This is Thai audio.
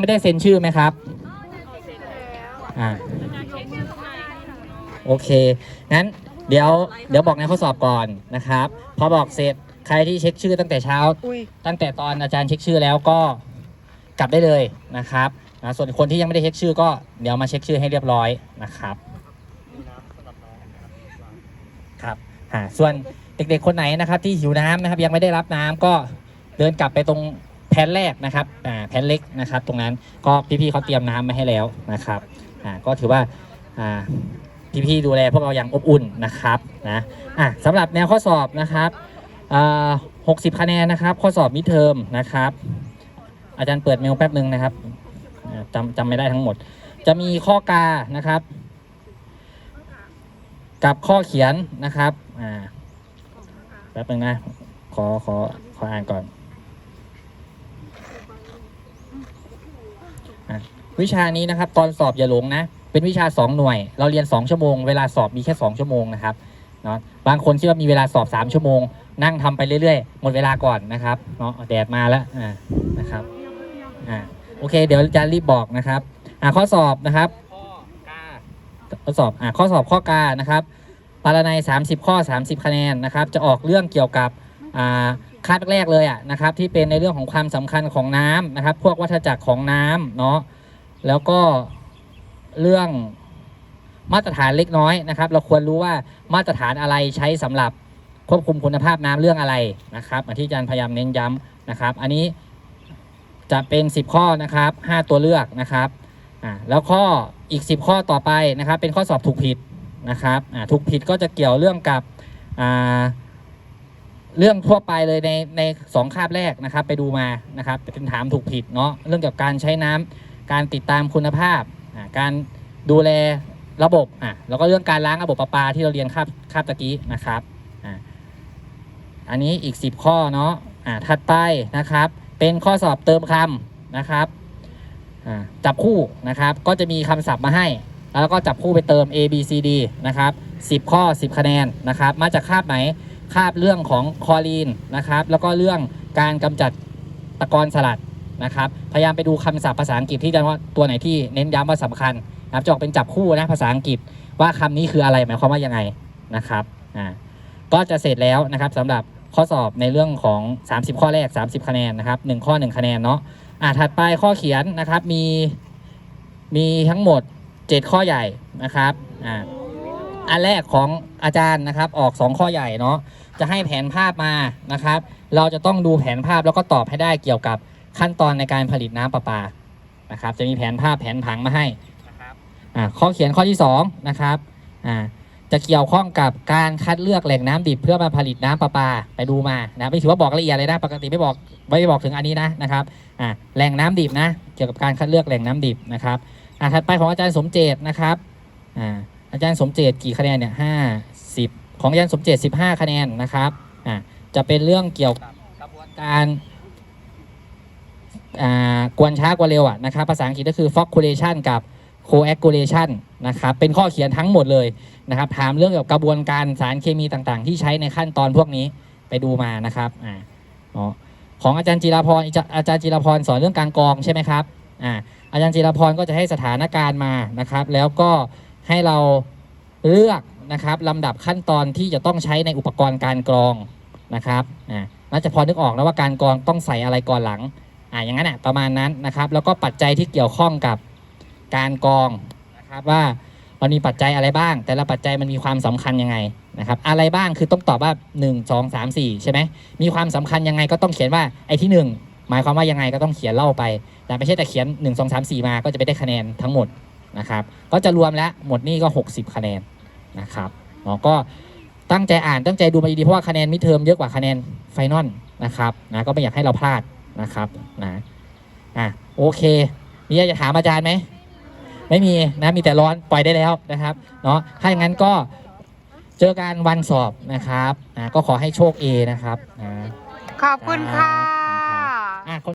ไม่ได้เซ็นชื่อไหมครับอ่าโอเคงั้นเดี๋ยวเดี๋ยวบอกในข้อสอบก่อนนะครับ พอบอกเสร็จใครที่เช็คชื่อตั้งแต่เช้าอุ้ยตั้งแต่ตอนอาจารย์เช็คชื่อแล้วก็กลับได้เลยนะครับนะส่วนคนที่ยังไม่ได้เช็คชื่อก็เดี๋ยวมาเช็คชื่อให้เรียบร้อยนะครับครับอ่าส่วนเด็กๆคนไหนนะครับที่หิวน้ำนะครับยังไม่ได้รับน้ำก็เดินกลับไปตรง แผ่นแรกนะครับแผ่นเล็กนะครับ ตรงนั้นก็พี่ๆเขาเตรียมน้ำมาให้แล้วนะครับก็ถือว่าพี่ๆดูแลพวกเราอย่างอบอุ่นนะครับนะะสำหรับแนวข้อสอบนะครับ60คะแนนนะครับ ข้อสอบมิดเทอมนะครับ อาจารย์เปิดเมลแป๊บหนึ่งนะครับจำจำไม่ได้ทั้งหมด จะมีข้อกานะครับ กับข้อเขียนนะครับแป๊บหนึ่งนะขอขอขออ่านก่อนอะ วิชานี้นะครับ ตอนสอบอย่าหลงนะ เป็นวิชา 2 หน่วย เราเรียน 2 ชั่วโมง เวลาสอบมีแค่ 2 ชั่วโมงนะครับเนาะบางคนคิดว่ามีเวลาสอบ 3 ชั่วโมง นั่งทำไปเรื่อยๆ หมดเวลาก่อนนะครับเนาะแดดมาแล้วนะครับอ่าโอเค เดี๋ยวอาจารย์รีบบอกนะครับอ่าข้อสอบนะครับข้อกาข้อสอบอ่าข้อสอบข้อกานะครับปารนัย30 ข้อ 30 คะแนนนะครับ จะออกเรื่องเกี่ยวกับอ่า คาบแรกเลยอะนะครับที่เป็นในเรื่องของความสำคัญของน้ำนะครับ พวกวัฏจักรของน้ำเนาะแล้วก็เรื่องมาตรฐานเล็กน้อยนะครับ เราควรรู้ว่ามาตรฐานอะไรใช้สำหรับควบคุมคุณภาพน้ำเรื่องอะไรนะครับที่อาจารย์พยายามเน้นย้ำนะครับ อันนี้จะเป็น 10 ข้อนะครับ 5 ตัวเลือกนะครับอ่าแล้วข้ออีก 10 ข้อต่อไปนะครับ เป็นข้อสอบถูกผิดนะครับอ่าถูกผิดก็จะเกี่ยวเรื่องกับอ่า เรื่องทั่วไปเลยในในสองคาบแรกนะครับ ไปดูมานะครับเป็นถามถูกผิดเนาะเรื่องเกี่ยวกับการใช้น้ำการติดตามคุณภาพ การดูแลระบบอะแล้วก็เรื่องการล้างระบบประปาที่เราเรียนคาบคาบตะกี้นะครับอันนี้อีก 10 ข้อเนาะอ่าถัดไปนะครับ เป็นข้อสอบเติมคำนะครับอ่าจับคู่นะครับ ก็จะมีคำศัพท์มาให้ แล้วก็จับคู่ไปเติม A B C D นะครับ10 ข้อ 10 คะแนนนะครับ มาจากคาบไหน คาบเรื่องของคอรีนนะครับแล้วก็เรื่องการกำจัดตะกอนสลัดนะครับพยายามไปดูคำศัพท์ภาษาอังกฤษที่จะว่าตัวไหนที่เน้นย้ำว่าสำคัญนะครับจะออกเป็นจับคู่นะภาษาอังกฤษว่าคำนี้คืออะไรหมายความว่ายังไงนะครับอ่าก็จะเสร็จแล้วนะครับสำหรับข้อสอบในเรื่องของ 30 ข้อแรก 30 คะแนนนะครับ1ข้อ 1 คะแนนเนาะอ่าถัดไปข้อเขียนนะครับมีมีทั้งหมด 7 ข้อใหญ่นะครับอ่าอันแรกของอาจารย์นะครับออก 2 ข้อใหญ่เนาะ จะให้แผนภาพมานะครับ เราจะต้องดูแผนภาพแล้วก็ตอบให้ได้เกี่ยวกับขั้นตอนในการผลิตน้ำประปานะครับ จะมีแผนภาพแผนผังมาให้นะครับข้อเขียนข้อที่สองนะครับจะเกี่ยวข้องกับการคัดเลือกแหล่งน้ำดิบเพื่อมาผลิตน้ำประปาไปดูมานะไม่ถือว่าบอกละเอียดเลยนะปกติไม่บอกไม่ได้บอกถึงอันนี้นะนะครับแหล่งน้ำดิบนะ เกี่ยวกับการคัดเลือกแหล่งน้ำดิบนะครับถัดไปของอาจารย์สมเจตนะครับอาจารย์สมเจตกี่คะแนนเนี่ยห้าสิบ ของอาจารย์สมเจตสิบห้าคะแนนนะครับอ่าจะเป็นเรื่องเกี่ยวกับกระบวนการอ่ากวนช้ากวนเร็วอะนะครับภาษาอังกฤษก็คือ flocculation กับ coagulation นะครับเป็นข้อเขียนทั้งหมดเลยนะครับถามเรื่องเกี่ยวกับกระบวนการสารเคมีต่างๆ ที่ใช้ในขั้นตอนพวกนี้ไปดูมานะครับอ่าอ๋อของอาจารย์จิรพรอาจารย์จิรพรสอนเรื่องการกรองใช่ไหมครับอ่าอาจารย์จิรพรก็จะให้สถานการณ์มานะครับ แล้วก็ให้เราเลือก นะครับลำดับขั้นตอนที่จะต้องใช้ในอุปกรณ์การกรองนะครับอ่าน่าจะพอนึกออกนะว่าการกรองต้องใส่อะไรก่อนหลังอ่าอย่างนั้นอะประมาณนั้นนะครับ แล้วก็ปัจจัยที่เกี่ยวข้องกับการกรองนะครับว่ามันมีปัจจัยอะไรบ้าง แต่ละปัจจัยมันมีความสำคัญยังไงนะครับ อะไรบ้างคือต้องตอบว่า 1 2 3 4 ใช่ไหมมีความสำคัญยังไงก็ต้องเขียนว่าไอ้ที่ 1 หมายความว่ายังไงก็ต้องเขียนเล่าไป แต่ไม่ใช่แต่เขียน 1 2 3 4 มาก็จะไปได้คะแนนทั้งหมดนะครับ ก็จะรวมแล้วหมดนี่ก็ 60 คะแนน นะครับเนาะก็ตั้งใจอ่านตั้งใจดูมาดีๆเพราะว่าคะแนนมิดเทอมเยอะกว่าคะแนนไฟนอลนะครับนะก็ไม่อยากให้เราพลาดนะครับนะอะโอเคมีอะไรจะถามอาจารย์ไหมไม่มีนะมีแต่ร้อนปล่อยได้แล้วนะครับเนาะถ้าอย่างนั้นก็เจอกันวันสอบนะครับอ่าก็ขอให้โชค A นะครับอ่าขอบคุณค่ะ อ่า